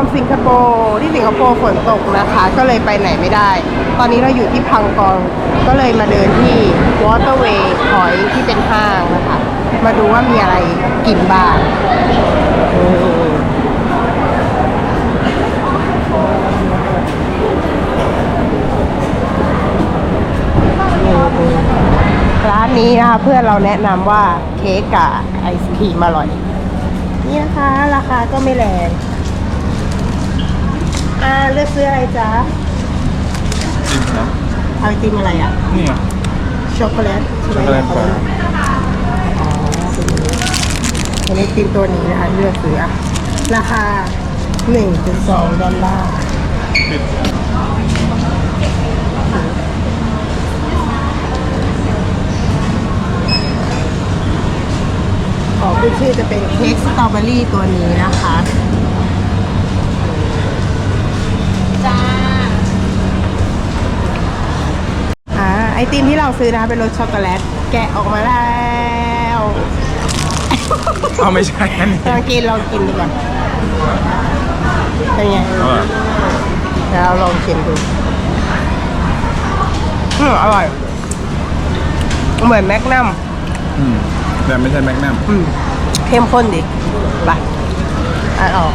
from สิงคโปร์ที่สิงคโปร์ฝนตกนะคะ ก็เลยไปไหนไม่ได้ ตอนนี้เราอยู่ที่พังกอง ก็เลยมาเดินที่ Waterway Point ที่เป็นห้างนะคะ มาดูว่ามีอะไรกินบ้างร้านนี้นะคะเพื่อนเราแนะนำว่าเค้กกับไอศครีมอร่อย นี่นะคะ ราคาก็ไม่แรง อ่าเลือกซื้ออะไรจ๊ะจริงนะเอาไอติมอะไรอะ นี่ไง ช็อกโกแลตใช่ไหมช็อกโกแลตฟ้าอ๋อเป็นนี้อันนี้ติมตัวนี้นะคะเลือกซื้ออะราคา 1.2 ดอลลาร์ปิดของขึ้นชื่อจะเป็นเค้กสตรอเบอรี่ตัวนี้นะคะ จ้า อ่าไอติมที่เราซื้อนะคะเป็นรสช็อกโกแลต แกะออกมาแล้วเอาไม่ใช่นั่นลองกินลองกินดูก่อนเป็นไงอร่อยเดี๋ยวเราลองชิมดูอืมอร่อย เหมือนแมกนัมอืมแต่ไม่ใช่แมกนัมอืมเข้มข้นดิไปอ่านออก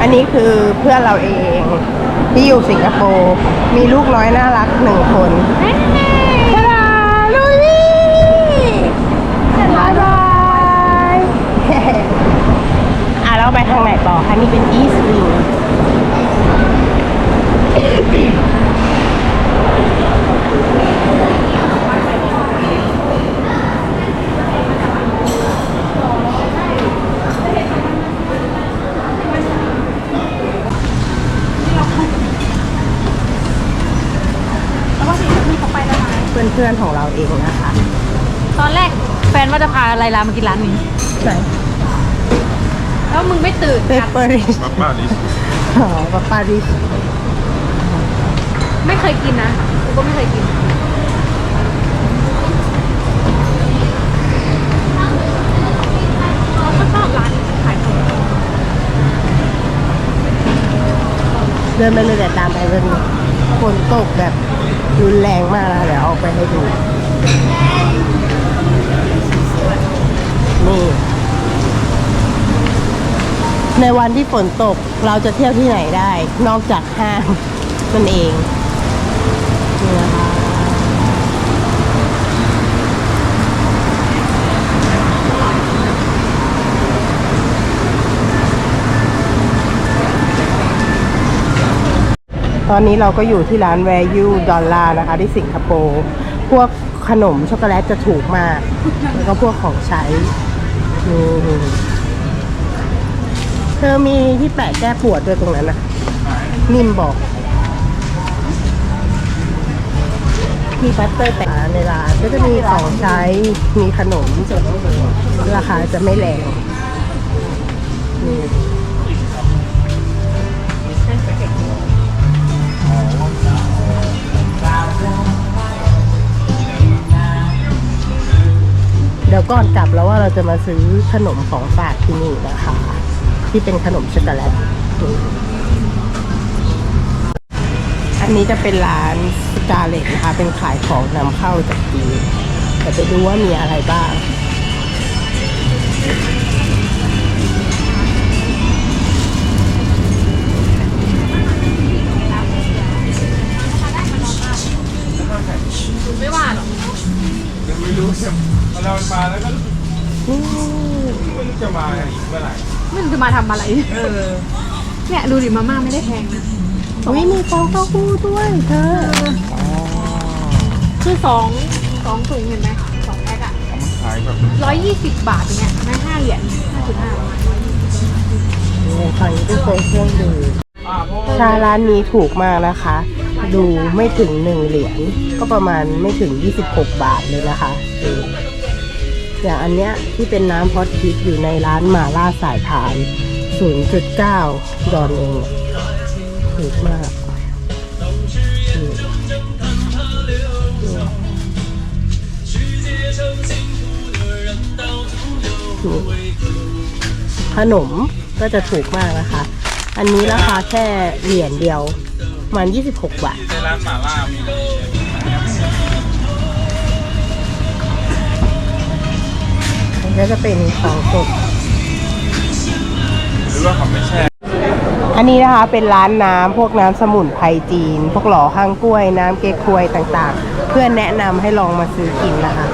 อันนี้คือเพื่อนเราเอง ที่อยู่สิงคโปร์มีลูกน้อยน่ารักหนึ่งคนทาดาลุยบายบายอะเราไปทางไหนต่อคะนี่เป็นอีสต์วิวเพื่อนๆของเราเองนะคะตอนแรกแฟนว่าจะพาไลลามากินร้านนี้ ไหนแล้วมึงไม่ตื่นเปกันเปอริสป้าป้าดิอ๋อปาปาริสไม่เคยกินนะกูก็ไม่เคยกิน เราก็ชอบร้านนี้ขายของเดินไปเลยแต่ตามไปเป็น ฝนตกแบบรุนแรงมากนะเดี๋ยวเอาไปให้ดู นี่ ในวันที่ฝนตกเราจะเที่ยวที่ไหนได้ นอกจากห้างนั่นเอง ตอนนี้เราก็อยู่ที่ร้าน Value Dollar นะคะที่สิงคโปร์พวกขนมช็อกโกแลตจะถูกมาก แล้วก็พวกของใช้เธอมีที่แปะแก้ปวดด้วยตรงนั้นนะนิ่มบอก มีพัตเตอร์แต่ในร้านก็จะมีของใช้ มีขนมราคาจะไม่แรงนี่ เดี๋ยวก่อนกลับแล้วว่าเราจะมาซื้อขนมของฝากที่นี่นะคะ ที่เป็นขนมช็อกโกแลตอันนี้จะเป็นร้านสกาเลตนะคะ เป็นขายของนำเข้าจากจีนแต่ไปดูว่ามีอะไรบ้างไม่ว่าหรอกยังไม่รู้ เรามาแล้วก็ไม่รู้จะมาอีกเมื่อไหร่ไม่รู้จะมาทำอะไร เออเนี่ยดูดิมาม่าไม่ได้แพงนะอุ้ยมีฟองเต้าหู้ด้วยเธอ คือสองสองถุงเห็นไหมสองแพ็คอะเอามาขายแบบร้อยยี่สิบบาทอย่างเงี้ยไม่ห้าเหรียญห้าจุดห้าฝั่งนี้เป็นโซนเครื่องดื่มอ่าเพราะว่าชาร้านนี้ถูกมากนะคะ ดูไม่ถึงหนึ่งเหรียญก็ประมาณไม่ถึง 26 บาทเลยนะคะเอย่างอันเนี้ยที่เป็นน้ำพอตคิดอยู่ในร้านหมาล่าสายพาน 0.9 ดอลเองถูกมากขนมก็จะถูกมากนะคะ อันนี้ราคาแค่เหรียญเดียวมัน 26 บาทในร้านหมาล่ามี ก็จะเป็นของสดหรือว่าเขาไม่แช่อันนี้นะคะเป็นร้านน้ำพวกน้ำสมุนไพรจีน พวกหล่อห้างกล้วย น้ำเก๊กควยต่างๆ เพื่อนแนะนำให้ลองมาซื้อกินนะคะ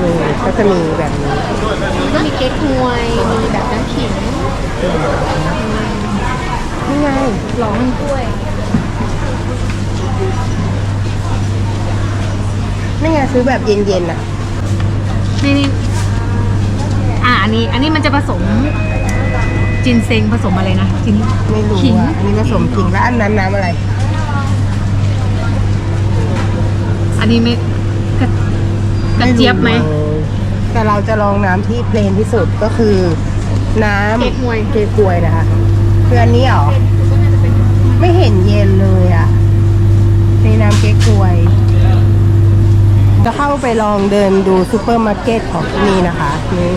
นี่ก็จะมีแบบนี้ก็มีเก๊กฮวยมีแบบน้ำขิงนี่ไงหลองกล้วยนี่ไงซื้อแบบเย็นๆอะนี่นี่ อ่าอันนี้ อันนี้มันจะผสมจินเซงผสมอะไรนะจิน ไม่รู้ขิง อะอันนี้ผสมขิงแล้วอันนั้นน้ำอะไร อันนี้ไม่กระกระเจี๊ยบไหมรู้แต่เราจะลองน้ำที่เพลนที่สุดก็คือ น้ำเก๊กฮวย เก๊กฮวยนะคะคืออันนี้เหรอ ไม่เห็นเย็นเลยอะในน้ำเก๊กฮวย จะเข้าไปลองเดินดูซูเปอร์มาร์เก็ตของที่นี่นะคะนี่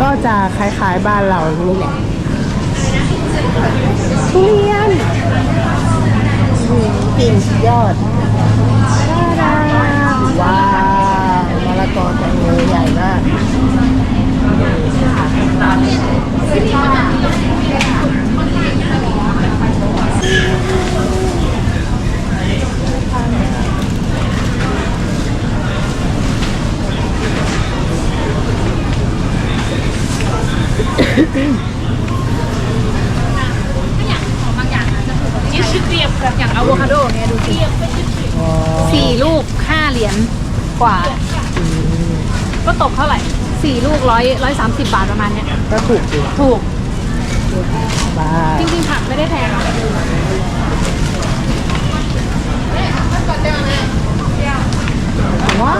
ก็จะคล้ายๆบ้านเรานี่แหละทุเรียนกลิ่นสุดยอดว้าวมะละกอแตงโมใหญ่มาก นี่ชื่อเกลียบอย่างอะโวคาโดเนี่ยดูสิสี่ลูกห้าเหรียญกว่า ก็ตกเท่าไหร่ สี่ลูกร้อยร้อยสามสิบบาทประมาณเนี้ยก็ถูกดีถูกบ้าจริงๆผักไม่ได้แพงหรอกว้าว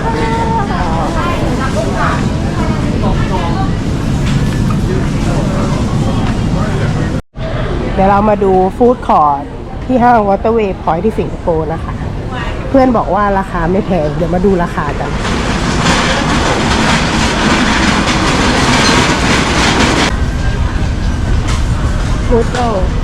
เดี๋ยวเรามาดูฟู้ดคอร์ทที่ห้างวอเตอร์เวย์พอยที่สิงคโปร์นะคะ เพื่อนบอกว่าราคาไม่แพง เดี๋ยวมาดูราคากัน ฟู้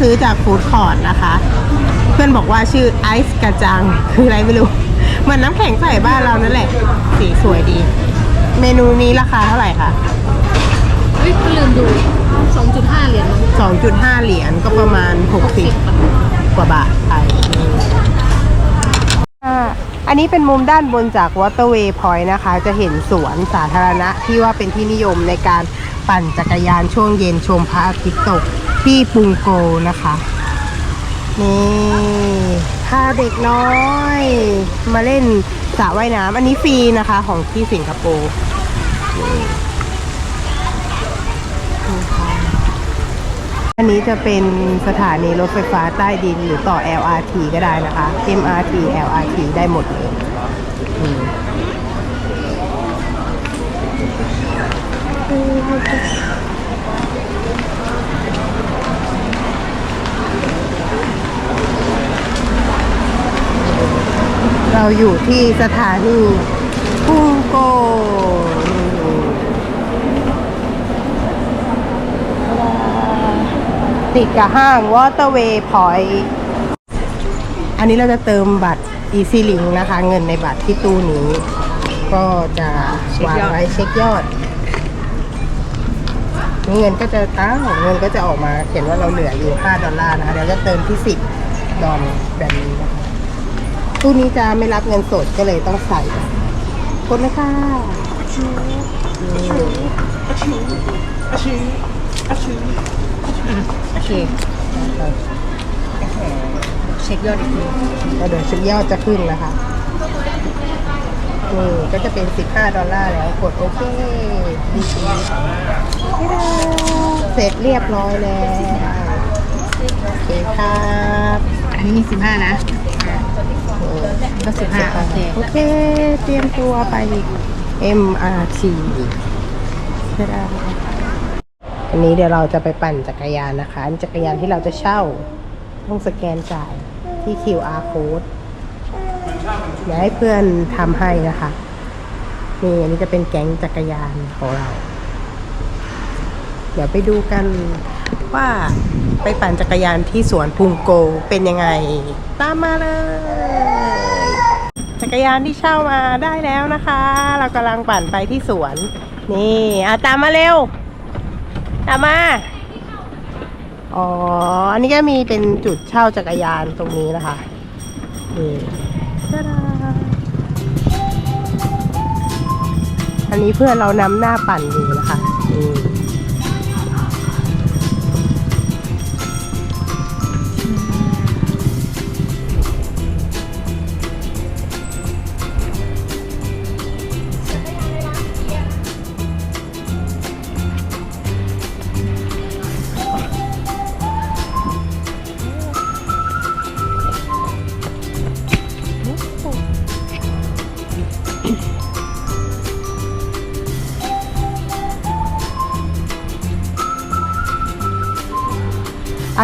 ซื้อจากฟู้ดคอร์ทนะคะ เพื่อนบอกว่าชื่อไอซ์กระจังคืออะไรไม่รู้เหมือนน้ำแข็งใส่บ้านเรานั่นแหละ สีสวยดี เมนูนี้ราคาเท่าไหร่คะเฮ้ยก็ลืมดูสองจุดห้าเหรียญมั้ง2.5 เหรียญก็ประมาณ 60 กว่าบาทไทยอ่าอันนี้เป็นมุมด้านบนจาก Waterway Point นะคะ จะเห็นสวนสาธารณะที่ว่าเป็นที่นิยมในการปั่นจักรยานช่วงเย็นชมพระอาทิตย์ตก ที่ปุงโกนะคะนี่พาเด็กน้อย มาเล่นสระว่ายน้ำอันนี้ฟรีนะคะ ของที่สิงคโปร์นี่อันนี้จะเป็นสถานีรถไฟฟ้าใต้ดินหรือต่อ LRT ก็ได้นะคะ MRT LRT ได้หมดเลยอืม เราอยู่ที่สถานีพุ่งโกติดกับห้าง Waterway Point อันนี้เราจะเติมบัตร Easy Link นะคะ เงินในบัตรที่ตู้นี้ ก็จะวางไว้เช็คยอดนี่เงินก็จะตั้งเงินก็จะออกมาเขียนว่าเราเหลืออยู่ 5 ดอลลาร์นะคะเดี๋ยวจะเติมที่ 10 ดอลแบบนี้นะคะ ตู้นี้จะไม่รับเงินสดก็เลยต้องใส่กดเลยค่ะนี่โอเคเช็คยอดอีกทีแล้วเดี๋ยวเชุดยอดจะขึ้นนะคะนี่ก็จะเป็น 15 ดอลลาร์แล้ว กดโอเคเสร็จเรียบร้อยแล้ว โอเคครับ อันนี้สิบห้านะ ก็สิบห้าโอเคโอเค เตรียมตัวไป MRT ใช่ได้อันนี้เดี๋ยวเราจะไปปั่นจักรยานนะคะอันจักรยานที่เราจะเช่า ต้องสแกนจ่ายที่ QR code เดี๋ยวให้เพื่อนทำให้นะคะนี่อันนี้จะเป็นแก๊งจักรยานของเรา เดี๋ยวไปดูกัน ว่าไปปั่นจักรยานที่สวนพุงโกเป็นยังไง ตามมาเลย จักรยานที่เช่ามาได้แล้วนะคะ เรากำลังปั่นไปที่สวน นี่อาตามมาเร็ว ตามมา อ๋อ อันนี้ก็มีเป็นจุดเช่าจักรยานตรงนี้นะคะนี่ตาดาอันนี้เพื่อนเรานำหน้าปั่นอยู่นะคะนี่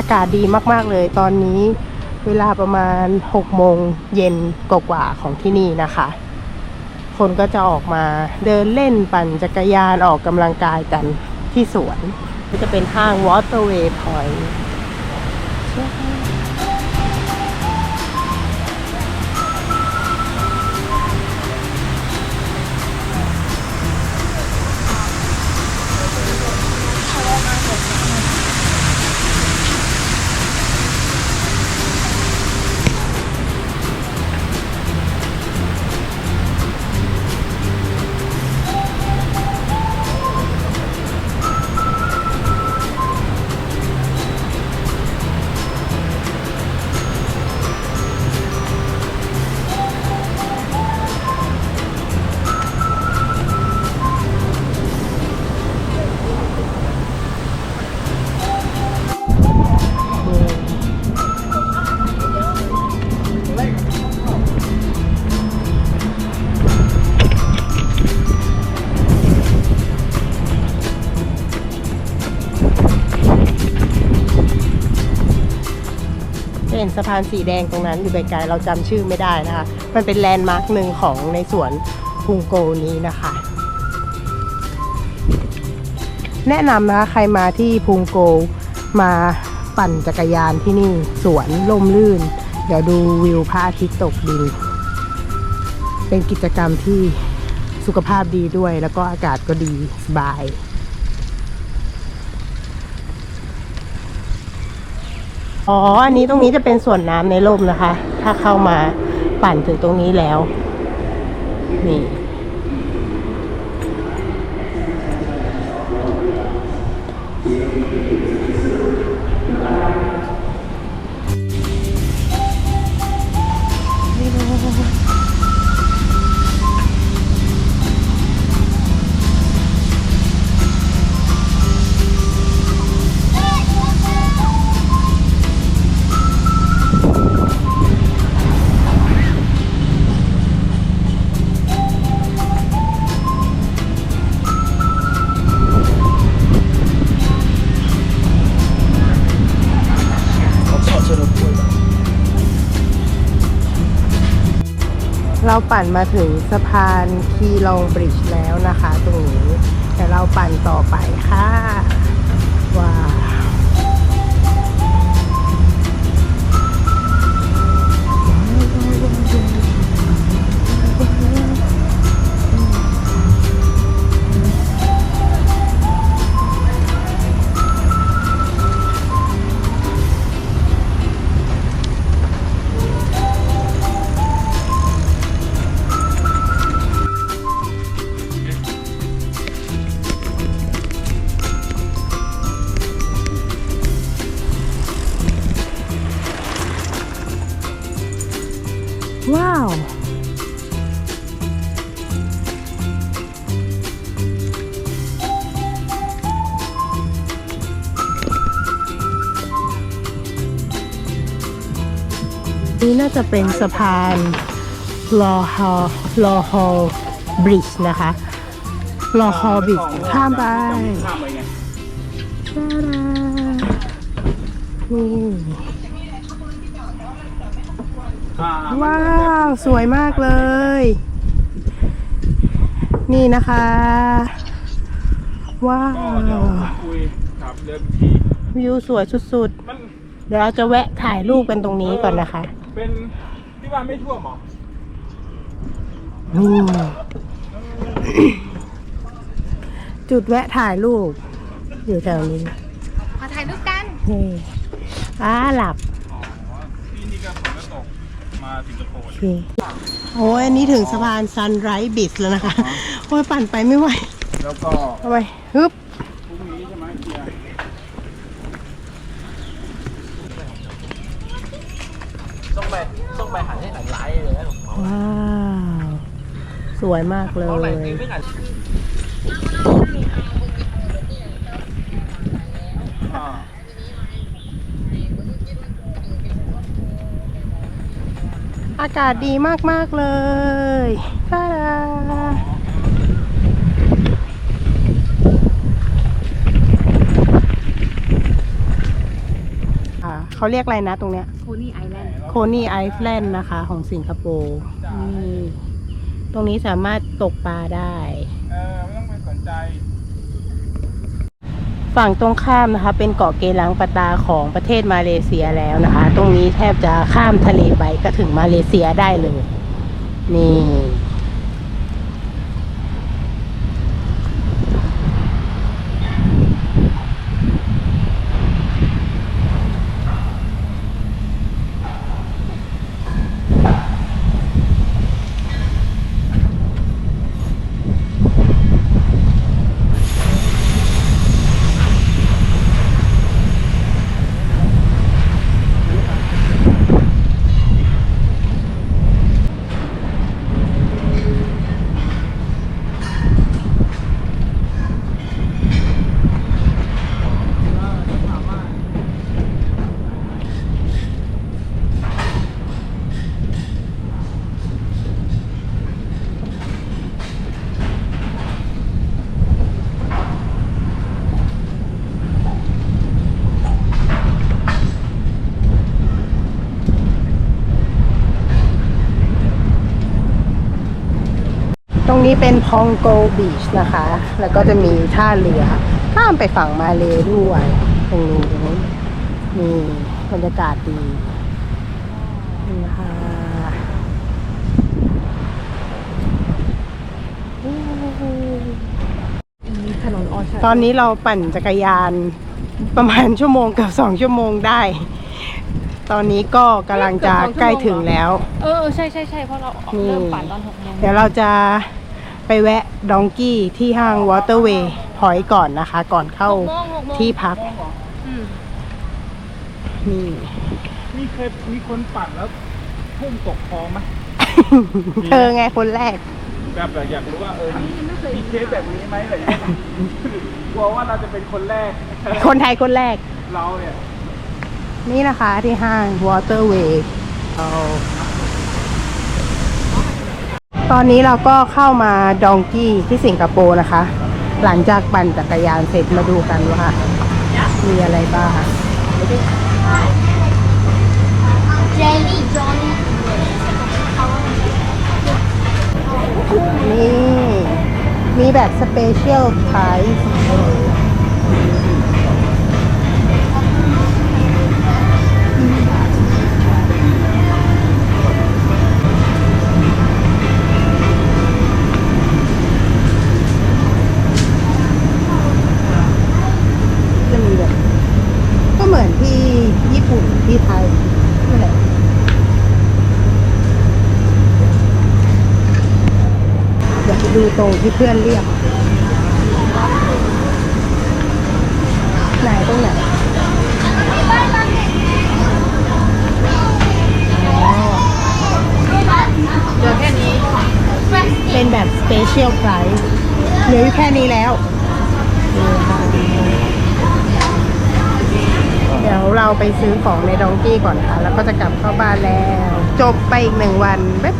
ากาศดีมาก ๆ เลยตอนนี้เวลาประมาณ6โมงเย็นกว่าๆของที่นี่นะคะ คนก็จะออกมาเดินเล่นปั่นจักรยานออกกำลังกายกันที่สวน ก็จะเป็นห้าง Waterway Point ห็นสะพานสีแดงตรงนั้นอยู่ไกลๆเราจำชื่อไม่ได้นะคะ มันเป็นแลนด์มาร์คหนึ่งของในสวนพุงโกนี้นะคะ แนะนำนะคะใครมาที่พุงโกมาปั่นจักรยานที่นี่สวนลมลื่น เดี๋ยวดูวิวพระอาทิตย์ตกดิน เป็นกิจกรรมที่สุขภาพดีด้วยแล้วก็อากาศก็ดีสบาย อ๋อ อันนี้ตรงนี้จะเป็นส่วนน้ำในร่มนะคะ ถ้าเข้ามาปั่นถึงตรงนี้แล้ว นี่ เราปั่นมาถึงสะพานคีลองบริดจ์แล้วนะคะ ตรงนี้แต่เราปั่นต่อไปค่ะ นี่น่าจะเป็นสะพานลอฮอลอฮอบริดจ์นะคะลอฮอบริดจ์ข้ามไปข้ามไปไงชาดานี่อ่าว้าว สวยมากเลย นี่นะคะ ว้าก็เดี๋ยววคุยกับเรือทีวิวสวยสุดมันๆเดี๋ยวเราจะแวะถ่ายรูปกันตรงนี้ก่อนนะคะ เป็นที่ว่าไม่ท่วมหรอนี่จุดแวะถ่ายรูป อยู่แถวนี้มาถ่ายรูปกันนี่อ้าหลับอ๋อที่นี่ก็ฝนก็ตกมาสิงคโปร์โอเคโอ้ยอันนี้ถึงสะพานซันไร e บิสแล้วนะคะ โอ้ยปั่นไปไม่ไหว แล้วก็เอาไปฮึบ พรุ่งนี้ใช่ไหมเกียร์ ต้องไปต้องไปหันให้หลายไลท์เลยนะผม ว้าว สวยมากเลเพราะหลายยทีไม่หันอ่าอากาศดีมาก ๆ เลยตาดาอ่าเขาเรียกอะไรนะตรงเนี้ยโคนี่ไอแลนด์โคนีไอซ์แลนด์นะคะ ของสิงคโปร์ นี่ตรงนี้สามารถตกปลาได้ เออไม่ต้องไปสนใจ ฝั่งตรงข้ามนะคะ เป็นเกาะเกลังปะตาของประเทศมาเลเซียแล้วนะคะ ตรงนี้แทบจะข้ามทะเลไปก็ถึงมาเลเซียได้เลย นี่ นี้เป็นพองโกบีชนะคะ แล้วก็จะมีท่าเรือข้ามไปฝั่งมาเลด้วยตรงนู้นนี่บรรยากาศดีนี่นะคะถนนออชาร์ตอนนี้เราปั่นจักรยานประมาณชั่วโมงเกับสองชั่วโมงได้ ตอนนี้ก็กำลังจะใกล้ถึงแล้ว เออเออใช่ใช่ใช่เพราะเราออกเริ่มปั่นตอนหกโมง เดี๋ยวเราจะ ไปแวะดองกี้ที่ห้างวอเตอร์เวย์พอยก่อนนะคะ ก่อนเข้าหกโมงหกโมงที่พักอืมนี่ นี่เคยมีคนปั่นแล้วพุ่งตกคลองไหมเธอไงคนแรก แบบอยากรู้ว่าเออมีมีเคสแบบนี้ไหมอะไรอย่างเงี้ยกลัวว่าเราจะเป็นคนแรก คนไทยคนแรก เราเนี่ย นี่นะคะที่ห้างวอเตอร์เวย์ ตอนนี้เราก็เข้ามาดองกี้ที่สิงคโปร์นะคะ หลังจากปั่นจักรยานเสร็จมาดูกันว่า มีอะไรบ้างนี่ มีแบบสเปเชียลไพรส์ ตรงที่เพื่อนเรียกไหนตรงไหนเจอแค่นี้ เป็นแบบสเปเชียลไพรส์เหรือแค่นี้แล้ว เดี๋ยวเราไปซื้อของในดองกี้ก่อนค่ะ แล้วก็จะกลับเข้าบ้านแล้ว จบไปอีกหนึ่งวัน บ๊า